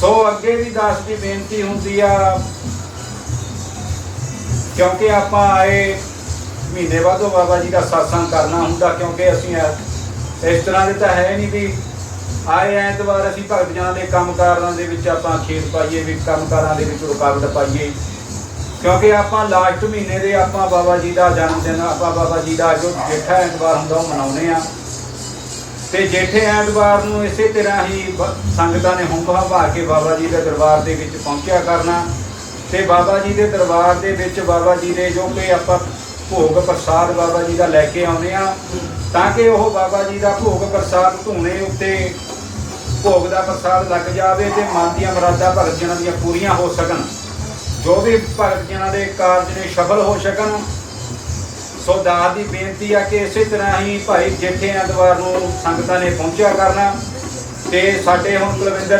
ਸੋ ਅੱਗੇ ਵੀ ਦਾਸ ਦੀ ਬੇਨਤੀ ਹੁੰਦੀ ਆ, ਕਿਉਂਕਿ ਆਪਾਂ ਆਏ ਮਹੀਨੇ ਬਾਅਦੋਂ ਬਾਬਾ ਜੀ ਦਾ satsang ਕਰਨਾ ਹੁੰਦਾ, ਕਿਉਂਕਿ ਅਸੀਂ ਇਸ ਤਰ੍ਹਾਂ ਦੇ ਤਾਂ ਹੈ ਨਹੀਂ ਵੀ ਆਏ ਐਤਵਾਰ ਅਸੀਂ ਭਗਤ ਜਨਾਂ ਦੇ ਕੰਮਕਾਰਾਂ ਦੇ ਵਿੱਚ ਆਪਾਂ ਖੇਤ ਪਾਈਏ, ਵੀ ਕੰਮਕਾਰਾਂ ਦੇ ਵਿੱਚ ਰੁਕਾਵਟ ਪਾਈਏ। ਕਿਉਂਕਿ ਆਪਾਂ ਲਾਸਟ ਮਹੀਨੇ ਦੇ ਆਪਾਂ ਬਾਬਾ ਜੀ ਦਾ ਜਨਮ ਦਿਨ, ਆਪਾਂ ਬਾਬਾ ਜੀ ਦਾ ਜੋ ਜੇਠਾ ਐਤਵਾਰ ਹੁੰਦਾ ਉਹ ਮਨਾਉਨੇ ਆ। ਤੇ ਜੇਠੇ ਐਤਵਾਰ ਨੂੰ ਇਸੇ ਤਰ੍ਹਾਂ ਹੀ ਬ- ਸੰਗਤਾਂ ਨੇ ਹੁੰਮ ਭਾ ਕੇ ਬਾਬਾ ਜੀ ਦੇ ਦਰਬਾਰ ਦੇ ਵਿੱਚ ਪਹੁੰਚਿਆ ਕਰਨਾ। ਤੇ ਬਾਬਾ ਜੀ ਦੇ ਦਰਬਾਰ ਦੇ ਵਿੱਚ ਬਾਬਾ ਜੀ ਦੇ ਜੋ ਕਿ ਆਪਾਂ ਭੋਗ ਪ੍ਰਸਾਦ ਬਾਬਾ ਜੀ ਦਾ ਲੈ ਕੇ ਆਉਂਦੇ ਆ ਤਾਂ ਕਿ ਉਹ ਬਾਬਾ ਜੀ ਦਾ ਭੋਗ ਪ੍ਰਸਾਦ ਧੂਣੇ ਉੱਤੇ ਭੋਗ ਦਾ ਪ੍ਰਸਾਦ ਲੱਗ ਜਾਵੇ ਤੇ ਮਨ ਦੀਆਂ ਮੁਰਾਦਾਂ ਭਗਤ ਜਨਾਂ ਦੀਆਂ ਪੂਰੀਆਂ ਹੋ ਸਕਣ। ਜੋ ਵੀ ਭਗਤ ਜਨਾਂ ਦੇ ਕਾਰਜ ਨੇ ਸਫਲ ਹੋ ਸਕਣ ਸੋ ਦਾਸ ਦੀ ਬੇਨਤੀ ਆ ਕਿ ਇਸੇ ਤਰ੍ਹਾਂ ਹੀ ਭਾਈ ਜੇਠੇ ਐਤਵਾਰ ਨੂੰ ਸੰਗਤਾਂ ਨੇ ਪਹੁੰਚਿਆ ਕਰਨਾ ਤੇ ਸਾਡੇ ਹੁਣ ਕੁਲਵਿੰਦਰ